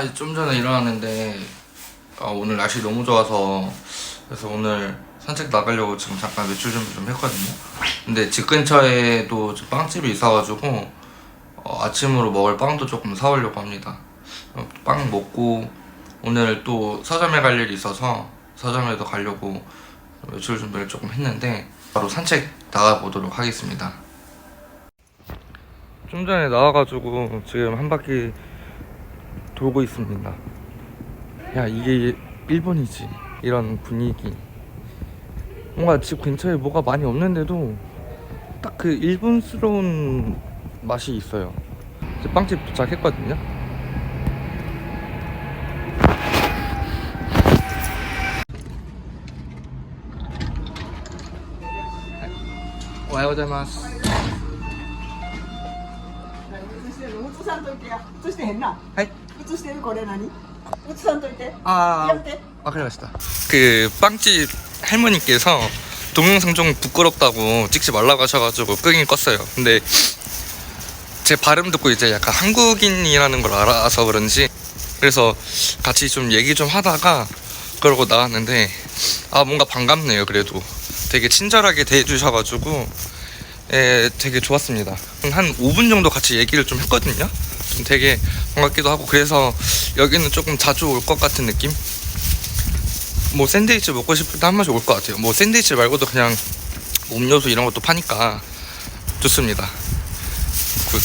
아, 좀 전에 일어났는데 아, 오늘 날씨 너무 좋아서 그래서 오늘 산책 나가려고 지금 잠깐 외출 준비 좀 했거든요. 근데 집 근처에도 좀 빵집이 있어가지고 어, 아침으로 먹을 빵도 조금 사오려고 합니다. 어, 빵 먹고 오늘 또 서점에 갈 일이 있어서 서점에도 가려고 외출 준비를 조금 했는데 바로 산책 나가 보도록 하겠습니다. 좀 전에 나와가지고 지금 한 바퀴 돌고 있습니다. 야, 이게 일본이지. 이런 분위기. 뭔가 집 근처에 뭐가 많이 없는데도 딱 그 일본스러운 맛이 있어요. 이제 빵집 도착했거든요. 오하요자마스. はい。 てや映してへんなはい。映してるこれ何映さんといて 아, やって。 아그래가시다. 그 빵집 할머니께서 동영상 좀 부끄럽다고 찍지 말라고 하셔가지고 끄긴 껐어요. 근데 제 발음 듣고 이제 약간 한국인이라는 걸 알아서 그런지 그래서 같이 좀 얘기 좀 하다가 그러고 나왔는데 아 뭔가 반갑네요. 그래도 되게 친절하게 대해주셔가지고 예, 되게 좋았습니다. 한 5분 정도 같이 얘기를 좀 했거든요. 좀 되게 반갑기도 하고 그래서 여기는 조금 자주 올 것 같은 느낌? 뭐 샌드위치 먹고 싶을 때 한 번씩 올 것 같아요. 뭐 샌드위치 말고도 그냥 음료수 이런 것도 파니까 좋습니다. 굿.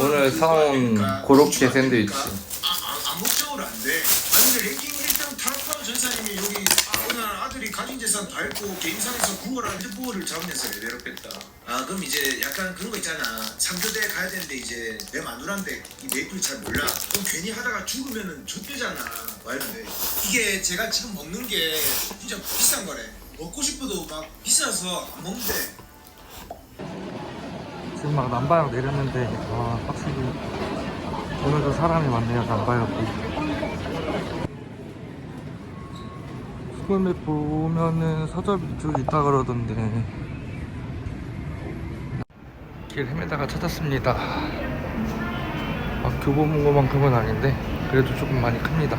오늘 사온 고로케 샌드위치. 아, 아, 암묵적으로 안 돼. 아니 근데 랭킹 1등 타락파우 전사님이 여기 아, 날 아들이 가진 재산 다 잃고 게임상에서 구월한 핸드볼을 잡으면서 레벨업 했다. 아 그럼 이제 약간 그런 거 있잖아. 3교대 가야 되는데 이제 내 마누라인데 이 메이플 잘 몰라. 그럼 괜히 하다가 죽으면은 좆되잖아. 말인데 이게 제가 지금 먹는 게 진짜 비싼 거래. 먹고 싶어도 막 비싸서 안 먹는데 막 남바역 내렸는데 와 확실히 오늘도 사람이 많네요 남바역이 수금에 보면은 서점 쪽 있다 그러던데. 길 헤매다가 찾았습니다. 아, 교보문고만큼은 아닌데 그래도 조금 많이 큽니다.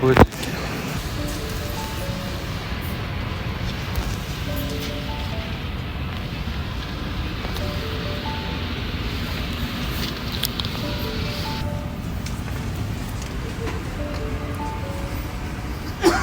보여드릴게요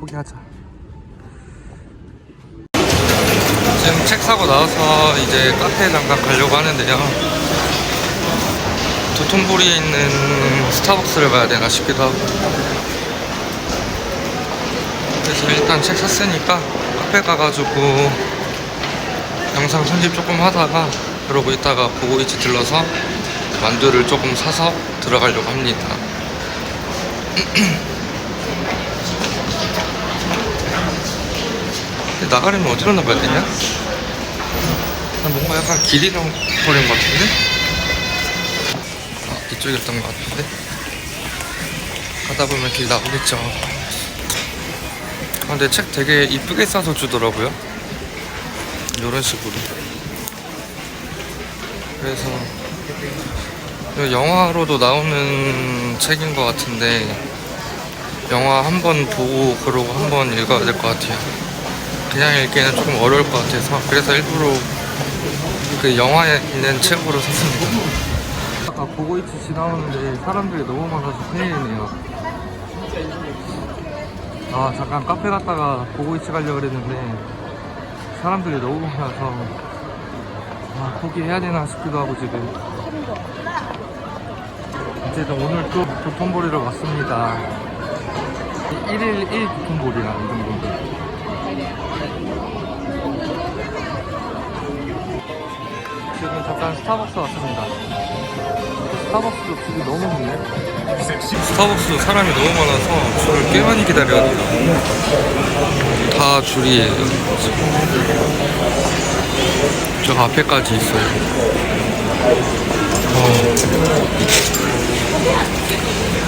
포기하자. 지금 책 사고 나와서 이제 카페에 잠깐 가려고 하는데요. 도톤보리에 있는 스타벅스를 가야 되나 싶기도 하고. 그래서 일단 책 샀으니까 카페 가가지고 영상 편집 조금 하다가 그러고 있다가 보고이치 들러서 만두를 조금 사서 들어가려고 합니다. 근데 나가려면 어디로 나가야 되냐? 난 뭔가 약간 길 잃어버린 것 같은데? 아, 이쪽이었던 것 같은데? 가다 보면 길 나오겠죠. 아, 근데 책 되게 이쁘게 싸서 주더라고요. 이런 식으로. 그래서 영화로도 나오는 책인 것 같은데 영화 한 번 보고 그러고 한 번 읽어야 될 것 같아요. 그냥 읽기에는 조금 어려울 것 같아서 그래서 일부러 그 영화에 있는 책으로 샀습니다. 아까 보고있지 지나오는데 사람들이 너무 많아서 큰일이네요. 아 잠깐 카페 갔다가 보고있지 가려고 그랬는데 사람들이 너무 많아서 아 포기해야 되나 싶기도 하고 지금 어쨌든 오늘 또 도톤보리로 왔습니다 1일 1 도톤보리라 이 정도인데 지금 잠깐 스타벅스 왔습니다. 스타벅스도 줄이 너무 긴데 스타벅스 사람이 너무 많아서 줄을 꽤 많이 기다려야 돼요. 다 줄이에요. 저 앞에까지 있어요. 어.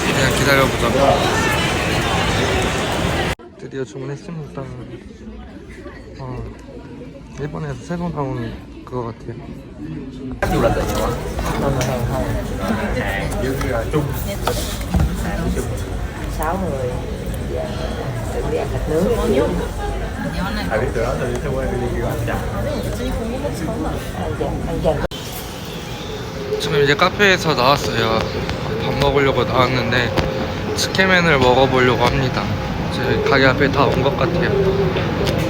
그냥 기다려보자 드디어 주문했습니다. 어. 일본에서 새로 나온 그거 같아요 ăn dần 지금 이제 카페에서 나왔어요. 밥 먹으려고 나왔는데 스케맨을 먹어보려고 합니다. 이제 가게 앞에 다 온 것 같아요.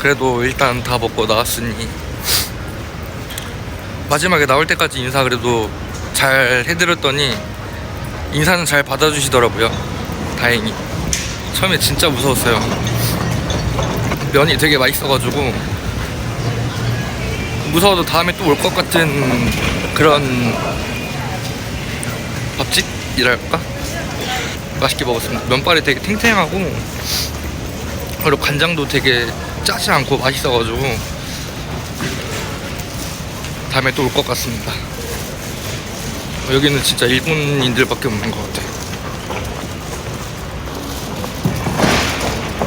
그래도 일단 다 먹고 나왔으니 마지막에 나올 때까지 인사 그래도 잘 해드렸더니 인사는 잘 받아주시더라고요. 다행히. 처음에 진짜 무서웠어요. 면이 되게 맛있어가지고 무서워도 다음에 또 올 것 같은 그런 밥집이랄까? 맛있게 먹었습니다. 면발이 되게 탱탱하고 그리고 간장도 되게 짜지 않고 맛있어가지고 다음에 또 올 것 같습니다. 여기는 진짜 일본인들밖에 없는 것 같아요.